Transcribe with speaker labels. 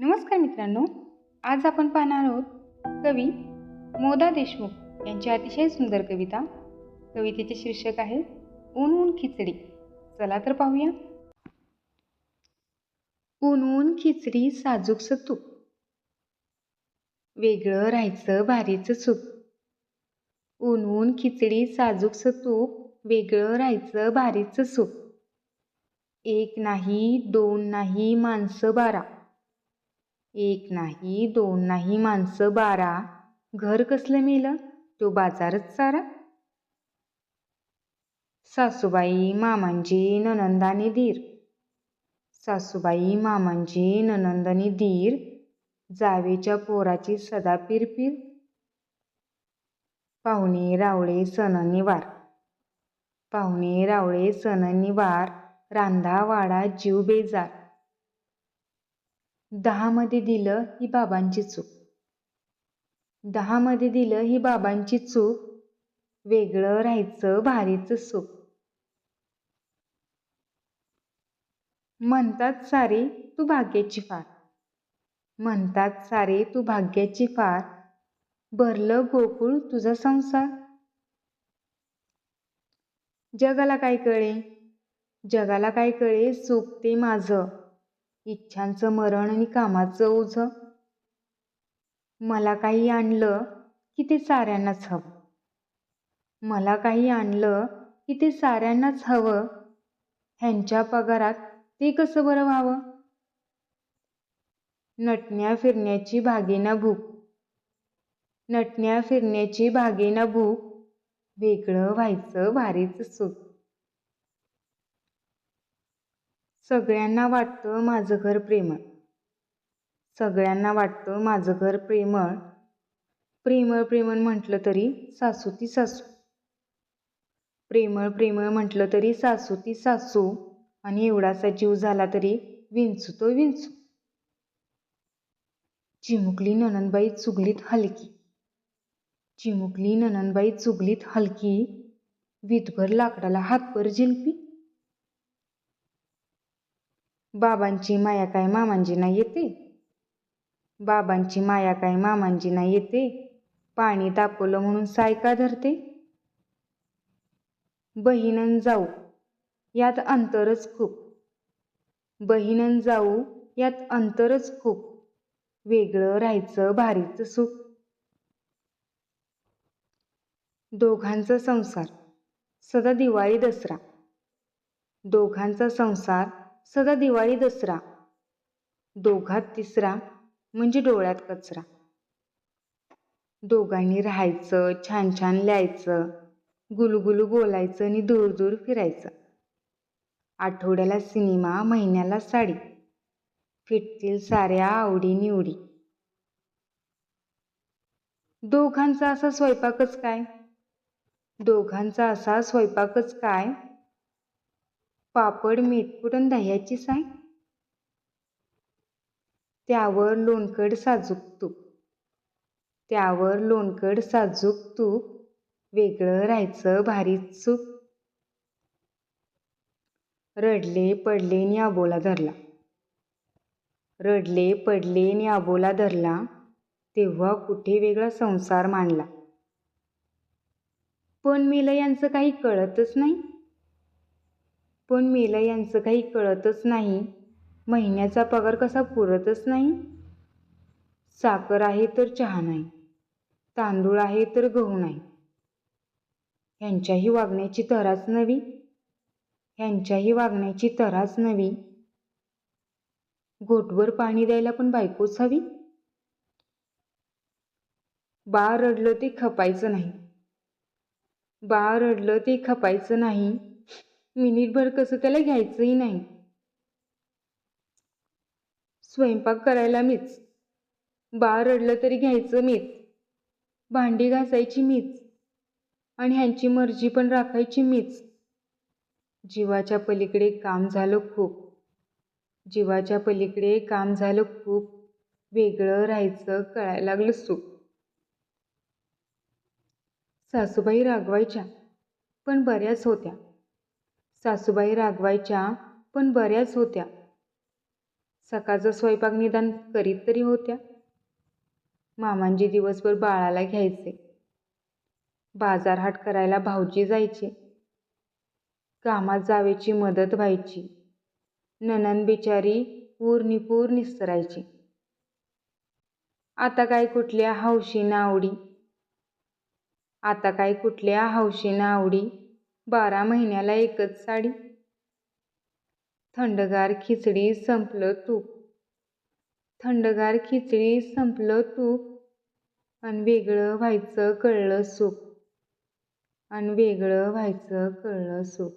Speaker 1: नमस्कार मित्रांनो आज आपण पाहणार आहोत कवी मोदा देशमुख यांची अतिशय सुंदर कविता. कवितेचे शीर्षक आहे ऊन ऊन खिचडी. चला तर पाहूया. ऊन ऊन खिचडी साजूक तूप वेगळं राहायचं भारीचं सुख ऊन ऊन खिचडी साजूक तूप वेगळं राहायचं भारीचं सुख एक नाही दोन नाही माणसं बारा. एक नाही दोन नाही माणसं बारा. घर कसलं मेलं? तो बाजारच सारा. सासूबाई मामांजी ननंदाने धीर सासूबाई मामांजी ननंदानी धीर जावेच्या पोराची सदा पिरपीर. पाहुणे रावळे सण वार. पाहुणे रावळे सण वार. रांधा वाडा जीव बेजार. दहामध्ये दिलं ही बाबांची चूक. दहामध्ये दिलं ही बाबांची चूक वेगळं राहायचं भारीचं सुख. म्हणतात सारे तू भाग्याची फार म्हणतात सारे तू भाग्याची फार भरलं गोकुळ तुझा संसार. जगाला काय कळे? जगाला काय कळे? सुख ते माझं. इच्छांचं मरण आणि कामाचं ओझं. मला काही आणलं की ते साऱ्यांनाच हवं. मला काही आणलं की ते साऱ्यांनाच हवं. ह्यांच्या पगारात ते कसं बरं व्हावं? नटण्या फिरण्याची भागेना भूक. नटण्या फिरण्याची भागेना भूक. वेगळं व्हायचं भारीच सुख. सगळ्यांना वाटतं माझं घर प्रेमळ. सगळ्यांना वाटतं माझं घर प्रेमळ. प्रेमळ प्रेमळ म्हटलं तरी सासू ती सासू. प्रेमळ प्रेमळ म्हटलं तरी सासू ती सासू. आणि एवढासा जीव झाला तरी विंचू तो विंचू. चिमुकली ननंदबाई चुगलीत हलकी. चिमुकली ननंदबाई चुगलीत हलकी. विधभर लाकडाला हातभर झिलपी. बाबांची माया काय मामांजीना येते? बाबांची माया काय मामांजीना येते? पाणी तापवलं म्हणून सायका धरते? बहिणन जाऊ यात अंतरच खूप. बहिणन जाऊ यात अंतरच खूप. वेगळं राहायचं भारीचं सुख. दोघांचा संसार सदा दिवाळी दसरा. दोघांचा संसार सदा दिवाळी दसरा. दोघात तिसरा म्हणजे डोळ्यात कचरा. दोघांनी राहायचं छान छान लिहायचं गुलगुलू बोलायचं आणि दूर दूर फिरायचं. आठवड्याला सिनेमा महिन्याला साडी. फिटतील साऱ्या आवडी निवडी दोघांचा असा स्वयंपाकच काय? दोघांचा असा स्वयंपाकच काय? पापड मीठ मीठपुटन दह्याची साय. त्यावर लोणकड साजूक तूप. त्यावर लोणकड साजूक तूप. वेगळं राहायचं भारी चूक रडले पडले नि आबोला धरला. रडले पडले नि आबोला धरला तेव्हा कुठे वेगळा संसार मांडला. पण मेलं यांचं काही कळतच नाही. पण मेला यांचं काही कळतच नाही. महिन्याचा पगार कसा पुरतच नाही? साखर आहे तर चहा नाही. तांदूळ आहे तर गहू नाही. ह्यांच्याही वागण्याची तराच नवी ह्यांच्याही वागण्याची तराच नवी घोटभर पाणी द्यायला पण बायकोच हवी. बाळ रडलं ते खपायचं नाही. बाळ रडलं ते खपायचं नाही. मिनिटभर कसं त्याला घ्यायचंही नाही. स्वयंपाक करायला मीच. बाळ रडलं तरी घ्यायचं मीच. भांडी घासायची मीच. आणि ह्यांची मर्जी पण राखायची मीच. जीवाच्या पलीकडे काम झालं खूप. जीवाच्या पलीकडे काम झालं खूप. वेगळं राहायचं कळायला लागलं सुख. सासूबाई रागवायच्या पण बऱ्याच होत्या. सासूबाई रागवायच्या पण बऱ्याच होत्या. सकाळचा स्वयंपाक निदान करीत तरी होत्या. मामांजी दिवसभर बाळाला घ्यायचे. बाजारहाट करायला भाऊजी जायचे. कामात जावेची मदत व्हायची. ननन बिचारी पूर निस्तरायची. आता काय कुठल्या हौशीना आवडी? आता काय कुठल्या हौशीना आवडी? बारा महिन्याला एकच साडी. थंडगार खिचडी संपलं तूप. थंडगार खिचडी संपलं तूप. आणि वेगळं व्हायचं कळलं सुख आणि वेगळं व्हायचं कळलं सुख